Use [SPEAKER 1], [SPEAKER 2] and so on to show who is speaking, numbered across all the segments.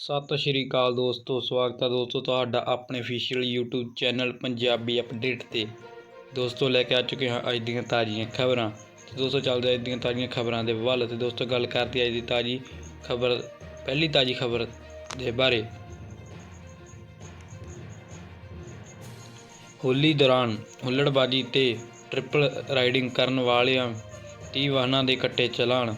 [SPEAKER 1] ਸਤਿ ਸ਼੍ਰੀ ਅਕਾਲ ਦੋਸਤੋ, ਸਵਾਗਤ ਹੈ ਦੋਸਤੋ ਤੁਹਾਡਾ ਆਪਣੇ official YouTube channel Punjabi update ਤੇ। ਦੋਸਤੋ, ਲੈ ਕੇ ਆ ਚੁੱਕੇ ਹਾਂ ਅੱਜ ਦੀਆਂ ਤਾਜ਼ੀਆਂ ਖਬਰਾਂ। ਤੇ ਦੋਸਤੋ, ਚੱਲਦੇ ਅੱਜ ਦੀਆਂ ਤਾਜ਼ੀਆਂ ਖਬਰਾਂ ਦੇ ਵੱਲ। ਤੇ ਦੋਸਤੋ, ਗੱਲ ਕਰਦੇ ਅੱਜ ਦੀ ਤਾਜ਼ੀ ਖਬਰ, ਪਹਿਲੀ ਤਾਜ਼ੀ ਖਬਰ ਦੇ ਬਾਰੇ। ਹੋਲੀ ਦੌਰਾਨ ਹੁੱਲੜਬਾਜੀ ਤੇ ਟ੍ਰਿਪਲ ਰਾਈਡਿੰਗ ਕਰਨ ਵਾਲਿਆਂ 30 ਵਾਹਨਾਂ ਦੇ ਕੱਟੇ ਚਲਾਨ।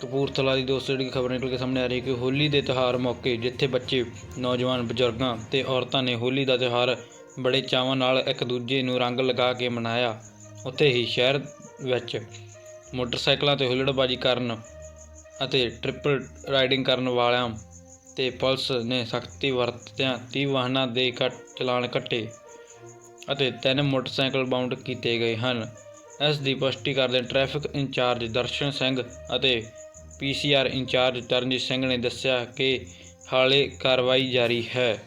[SPEAKER 1] ਕਪੂਰਥਲਾ ਦੀ ਦੋਸਤੋ ਜਿਹੜੀ ਖਬਰ ਨਿਕਲ ਕੇ ਸਾਹਮਣੇ ਆ ਰਹੀ ਹੈ ਕਿ ਹੋਲੀ ਦੇ ਤਿਉਹਾਰ ਮੌਕੇ ਜਿੱਥੇ ਬੱਚੇ, ਨੌਜਵਾਨ ਬਜ਼ੁਰਗਾਂ ਤੇ ਔਰਤਾਂ ਨੇ ਹੋਲੀ ਦਾ ਤਿਉਹਾਰ ਬੜੇ ਚਾਵਾਂ ਨਾਲ ਇੱਕ ਦੂਜੇ ਨੂੰ ਰੰਗ ਲਗਾ ਕੇ ਮਨਾਇਆ, ਉੱਥੇ ਹੀ ਸ਼ਹਿਰ ਵਿੱਚ ਮੋਟਰਸਾਈਕਲਾਂ ਤੇ ਹੁੱਲੜਬਾਜੀ ਕਰਨ ਅਤੇ ਟ੍ਰਿਪਲ ਰਾਈਡਿੰਗ ਕਰਨ ਵਾਲਿਆਂ ਤੇ ਪੁਲਿਸ ਨੇ ਸਖਤੀ ਵਰਤਦਿਆਂ 30 ਵਾਹਨਾਂ ਦੇ ਕੱਟ, ਚਲਾਨ ਕੱਟੇ ਅਤੇ ਤਿੰਨ ਮੋਟਰਸਾਈਕਲ ਬਾਉਂਡ ਕੀਤੇ ਗਏ ਹਨ। ਇਸ ਦੀ ਪੁਸ਼ਟੀ ਕਰਦੇ ਟ੍ਰੈਫਿਕ ਇੰਚਾਰਜ ਦਰਸ਼ਨ ਸਿੰਘ ਅਤੇ ਪੀਸੀਆਰ ਇੰਚਾਰਜ ਤਰਨਜੀਤ ਸਿੰਘ ਨੇ ਦੱਸਿਆ ਕਿ ਹਾਲੇ ਕਾਰਵਾਈ ਜਾਰੀ ਹੈ।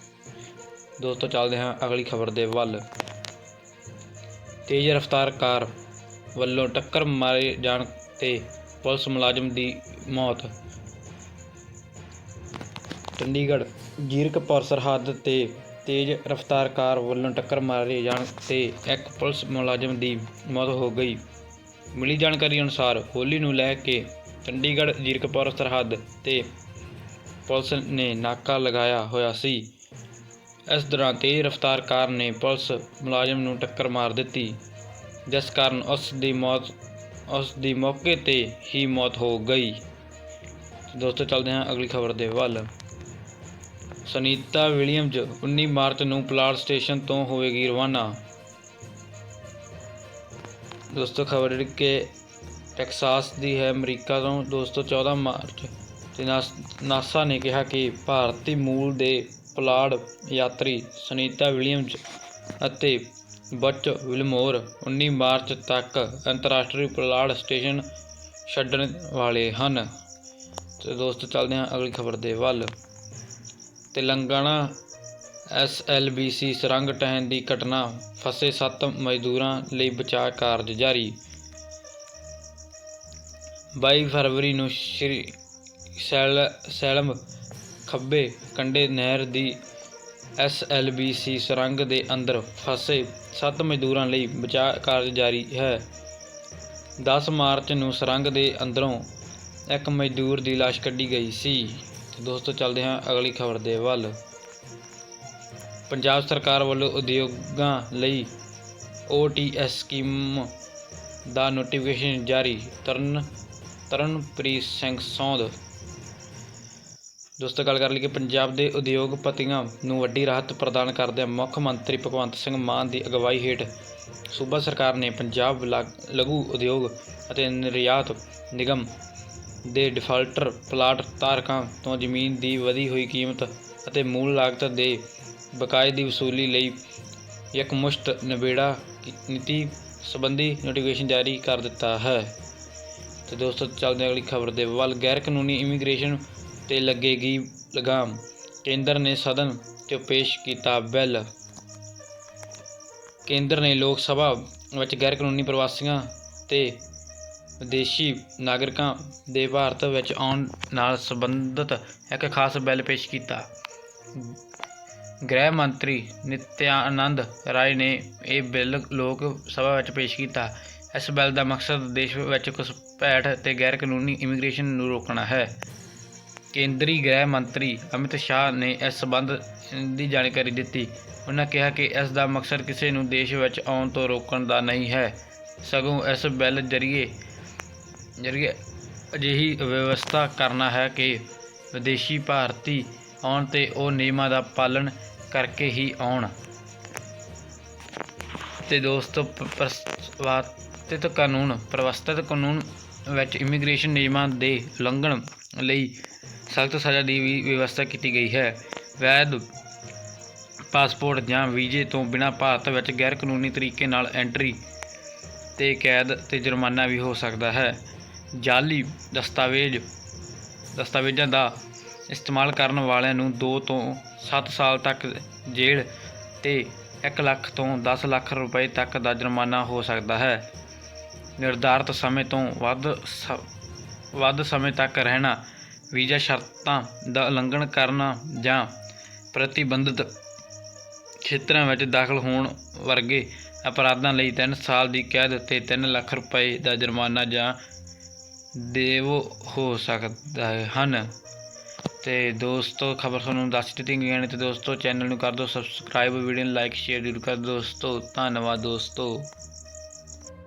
[SPEAKER 1] ਦੋਸਤੋ, ਚੱਲਦੇ ਹਾਂ ਅਗਲੀ ਖਬਰ ਦੇ ਵੱਲ। ਤੇਜ਼ ਰਫ਼ਤਾਰ ਕਾਰ ਵੱਲੋਂ ਟੱਕਰ ਮਾਰੇ ਜਾਣ ਤੇ ਪੁਲਿਸ ਮੁਲਾਜ਼ਮ ਦੀ ਮੌਤ। ਚੰਡੀਗੜ੍ਹ ਜੀਰਕਪੁਰ ਸਰਹੱਦ ਤੇ ਤੇਜ਼ ਰਫ਼ਤਾਰ ਕਾਰ ਵੱਲੋਂ ਟੱਕਰ ਮਾਰੇ ਜਾਣ ਤੇ ਇੱਕ ਪੁਲਿਸ ਮੁਲਾਜ਼ਮ ਦੀ ਮੌਤ ਹੋ ਗਈ। ਮਿਲੀ ਜਾਣਕਾਰੀ ਅਨੁਸਾਰ ਹੋਲੀ ਨੂੰ ਲੈ ਕੇ ਚੰਡੀਗੜ੍ਹ ਜੀਰਕਪੁਰ ਸਰਹੱਦ ਤੇ ਪੁਲਿਸ ਨੇ ਨਾਕਾ ਲਗਾਇਆ ਹੋਇਆ ਸੀ। ਇਸ ਦੌਰਾਨ ਤੇਜ਼ ਰਫ਼ਤਾਰ ਕਾਰ ਨੇ ਪੁਲਿਸ ਮੁਲਾਜ਼ਮ ਨੂੰ ਟੱਕਰ ਮਾਰ ਦਿੱਤੀ, ਜਿਸ ਕਾਰਨ ਉਸ ਦੀ ਮੌਤ, ਉਸ ਦੀ ਮੌਕੇ ਤੇ ਹੀ ਮੌਤ ਹੋ ਗਈ। ਦੋਸਤੋ, ਚੱਲਦੇ ਹਾਂ ਅਗਲੀ ਖਬਰ ਦੇ ਵੱਲ। ਸੁਨੀਤਾ ਵਿਲੀਅਮਜ਼ 19 ਮਾਰਚ ਨੂੰ ਪਲਾਟ ਸਟੇਸ਼ਨ ਤੋਂ ਹੋਵੇਗੀ ਰਵਾਨਾ। ਦੋਸਤੋ, ਖਬਰ ਕਿ ਟੈਕਸਾਸ ਦੀ ਹੈ ਅਮਰੀਕਾ ਤੋਂ ਦੋਸਤੋ 14 ਮਾਰਚ ਤੇ ਨਾਸਾ ਨੇ ਕਿਹਾ ਕਿ ਭਾਰਤੀ ਮੂਲ ਦੇ ਪੁਲਾੜ ਯਾਤਰੀ ਸੁਨੀਤਾ ਵਿਲੀਅਮਜ਼ ਅਤੇ ਬਚ ਵਿਲਮੋਰ 19 ਮਾਰਚ ਤੱਕ ਅੰਤਰਰਾਸ਼ਟਰੀ ਪੁਲਾੜ ਸਟੇਸ਼ਨ ਛੱਡਣ ਵਾਲੇ ਹਨ। ਤੇ ਦੋਸਤੋ, ਚੱਲਦੇ ਹਾਂ ਅਗਲੀ ਖਬਰ ਦੇ ਵੱਲ। ਤੇਲੰਗਾਨਾ ਐਸਐਲਬੀਸੀ ਸਰੰਗ ਟਹਿਣ ਦੀ ਘਟਨਾ ਫਸੇ 7 ਮਜ਼ਦੂਰਾਂ ਲਈ ਬਚਾਅ ਕਾਰਜ ਜਾਰੀ। 22 ਫਰਵਰੀ ਨੂੰ ਸ਼੍ਰੀ ਸੈਲ, ਸੈਲਮ ਖੱਬੇ ਕੰਢੇ ਨਹਿਰ ਦੀ ਐਸਐਲਬੀਸੀ ਸੁਰੰਗ ਦੇ ਅੰਦਰ ਫਸੇ 7 ਮਜ਼ਦੂਰਾਂ ਲਈ ਬਚਾਅ ਕਾਰਜ ਜਾਰੀ ਹੈ। 10 ਮਾਰਚ ਨੂੰ ਸੁਰੰਗ ਦੇ ਅੰਦਰੋਂ ਇੱਕ ਮਜ਼ਦੂਰ ਦੀ ਲਾਸ਼ ਕੱਢੀ ਗਈ ਸੀ। ਤੇ ਦੋਸਤੋ, ਚੱਲਦੇ ਹਾਂ ਅਗਲੀ ਖਬਰ ਦੇ ਵੱਲ। ਪੰਜਾਬ ਸਰਕਾਰ ਵੱਲੋਂ ਉਦਯੋਗਾਂ ਲਈ ਓਟੀਐਸ ਸਕੀਮ ਦਾ ਨੋਟੀਫਿਕੇਸ਼ਨ ਜਾਰੀ। ਤਰਨ ਤਰਨਪ੍ਰੀਤ ਸਿੰਘ ਸੌਂਦ। ਦੋਸਤੋ, ਗੱਲ ਕਰ ਲਈਏ ਪੰਜਾਬ ਦੇ ਉਦਯੋਗਪਤੀਆਂ ਨੂੰ ਵੱਡੀ ਰਾਹਤ ਪ੍ਰਦਾਨ ਕਰਦਿਆਂ ਮੁੱਖ ਮੰਤਰੀ ਭਗਵੰਤ ਸਿੰਘ ਮਾਨ ਦੀ ਅਗਵਾਈ ਹੇਠ ਸੂਬਾ ਸਰਕਾਰ ਨੇ ਪੰਜਾਬ ਲਘੂ ਉਦਯੋਗ ਅਤੇ ਨਿਰਯਾਤ ਨਿਗਮ ਦੇ ਡਿਫਾਲਟਰ ਪਲਾਟ ਧਾਰਕਾਂ ਤੋਂ ਜ਼ਮੀਨ ਦੀ ਵਧੀ ਹੋਈ ਕੀਮਤ ਅਤੇ ਮੂਲ ਲਾਗਤ ਦੇ ਬਕਾਏ ਦੀ ਵਸੂਲੀ ਲਈ ਇੱਕ ਮੁਸ਼ਤ ਨਿਬੇੜਾ ਨੀਤੀ ਸੰਬੰਧੀ ਨੋਟੀਫਿਕੇਸ਼ਨ ਜਾਰੀ ਕਰ ਦਿੱਤਾ ਹੈ। ਤੇ ਦੋਸਤੋ, ਚੱਲਦੇ ਅਗਲੀ ਖਬਰ ਦੇ ਵੱਲ। ਗੈਰ ਕਾਨੂੰਨੀ ਇਮੀਗ੍ਰੇਸ਼ਨ ਤੇ ਲੱਗੇਗੀ ਲਗਾਮ। ਕੇਂਦਰ ਨੇ ਸਦਨ 'ਚ ਪੇਸ਼ ਕੀਤਾ ਬਿੱਲ। ਕੇਂਦਰ ਨੇ ਲੋਕ ਸਭਾ ਵਿੱਚ ਗੈਰ ਕਾਨੂੰਨੀ ਪ੍ਰਵਾਸੀਆਂ ਤੇ ਵਿਦੇਸ਼ੀ ਨਾਗਰਿਕਾਂ ਦੇ ਭਾਰਤ ਵਿੱਚ ਆਉਣ ਨਾਲ ਸੰਬੰਧਿਤ ਇੱਕ ਖਾਸ ਬਿੱਲ ਪੇਸ਼ ਕੀਤਾ। ਗ੍ਰਹਿ ਮੰਤਰੀ ਨਿਤਿਆਨੰਦ ਰਾਏ ਨੇ ਇਹ ਬਿੱਲ ਲੋਕ ਸਭਾ ਵਿੱਚ ਪੇਸ਼ ਕੀਤਾ। ਇਸ ਬਿੱਲ ਦਾ ਮਕਸਦ ਦੇਸ਼ ਵਿੱਚ ਘੁਸਪੈਠ ਅਤੇ ਗੈਰ ਕਾਨੂੰਨੀ ਇਮੀਗ੍ਰੇਸ਼ਨ ਨੂੰ ਰੋਕਣਾ ਹੈ। ਕੇਂਦਰੀ ਗ੍ਰਹਿ ਮੰਤਰੀ ਅਮਿਤ ਸ਼ਾਹ ਨੇ ਇਸ ਸੰਬੰਧ ਦੀ ਜਾਣਕਾਰੀ ਦਿੱਤੀ। ਉਹਨਾਂ ਕਿਹਾ ਕਿ ਇਸ ਦਾ ਮਕਸਦ ਕਿਸੇ ਨੂੰ ਦੇਸ਼ ਵਿੱਚ ਆਉਣ ਤੋਂ ਰੋਕਣ ਦਾ ਨਹੀਂ ਹੈ। ਸਗੋਂ ਇਸ ਬਿੱਲ ਜ਼ਰੀਏ ਜ਼ਰੀਏ ਅਜਿਹੀ ਵਿਵਸਥਾ ਕਰਨਾ ਹੈ ਕਿ ਵਿਦੇਸ਼ੀ ਭਾਰਤੀ ਆਉਣ ਤੇ ਉਹ ਨਿਯਮਾਂ ਦਾ ਪਾਲਣ ਕਰਕੇ ਹੀ ਆਉਣ। ਤੇ ਦੋਸਤੋ, ਪ- ਸਥਿਤ ਕਾਨੂੰਨ ਪ੍ਰਵਸਤਿਤ ਕਾਨੂੰਨ ਵਿੱਚ ਇਮੀਗ੍ਰੇਸ਼ਨ ਨਿਯਮਾਂ ਦੇ ਉਲੰਘਣ ਲਈ ਸਖਤ ਸਜ਼ਾ ਦੀ ਵੀ ਵਿਵਸਥਾ ਕੀਤੀ ਗਈ ਹੈ। ਵੈਧ ਪਾਸਪੋਰਟ ਜਾਂ ਵੀਜ਼ੇ ਤੋਂ ਬਿਨਾਂ ਭਾਰਤ ਵਿੱਚ ਗੈਰ ਕਾਨੂੰਨੀ ਤਰੀਕੇ ਨਾਲ ਐਂਟਰੀ ਤੇ ਕੈਦ ਤੇ ਜੁਰਮਾਨਾ ਵੀ ਹੋ ਸਕਦਾ ਹੈ। ਜਾਲੀ ਦਸਤਾਵੇਜ਼, ਦਸਤਾਵੇਜ਼ਾਂ ਦਾ ਇਸਤੇਮਾਲ ਕਰਨ ਵਾਲਿਆਂ ਨੂੰ 2 ਤੋਂ 7 ਸਾਲ ਤੱਕ ਜੇਲ੍ਹ ਤੇ 1 ਲੱਖ ਤੋਂ 10 ਲੱਖ ਰੁਪਏ ਤੱਕ ਦਾ ਜੁਰਮਾਨਾ ਹੋ ਸਕਦਾ ਹੈ। ਨਿਰਧਾਰਤ ਸਮੇਂ ਤੋਂ ਵੱਧ ਸ- ਵੱਧ ਸਮੇਂ ਤੱਕ ਰਹਿਣਾ, ਵੀਜ਼ਾ ਸ਼ਰਤਾਂ ਦਾ ਉਲੰਘਣ ਕਰਨਾ ਜਾਂ ਪ੍ਰਤੀਬੰਧਿਤ ਖੇਤਰਾਂ ਵਿੱਚ ਦਾਖਲ ਹੋਣ ਵਰਗੇ ਅਪਰਾਧਾਂ ਲਈ 3 ਸਾਲ ਦੀ ਕੈਦ ਅਤੇ 3 ਲੱਖ ਰੁਪਏ ਦਾ ਜੁਰਮਾਨਾ ਜਾਂ ਦੇਵੋ ਹੋ ਸਕਦਾ ਹਨ। ਤੇ ਦੋਸਤੋ, ਖਬਰ ਤੁਹਾਨੂੰ ਦੱਸ ਦਿੱਤੀ ਗਈਆਂ ਨੇ ਤੇ ਦੋਸਤੋ ਚੈਨਲ ਨੂੰ ਕਰ ਦਿਓ ਸਬਸਕ੍ਰਾਈਬ ਵੀਡੀਓ ਨੂੰ ਲਾਈਕ ਸ਼ੇਅਰ ਜ਼ਰੂਰ ਕਰ ਦਿਓ ਦੋਸਤੋ। ਧੰਨਵਾਦ ਦੋਸਤੋ।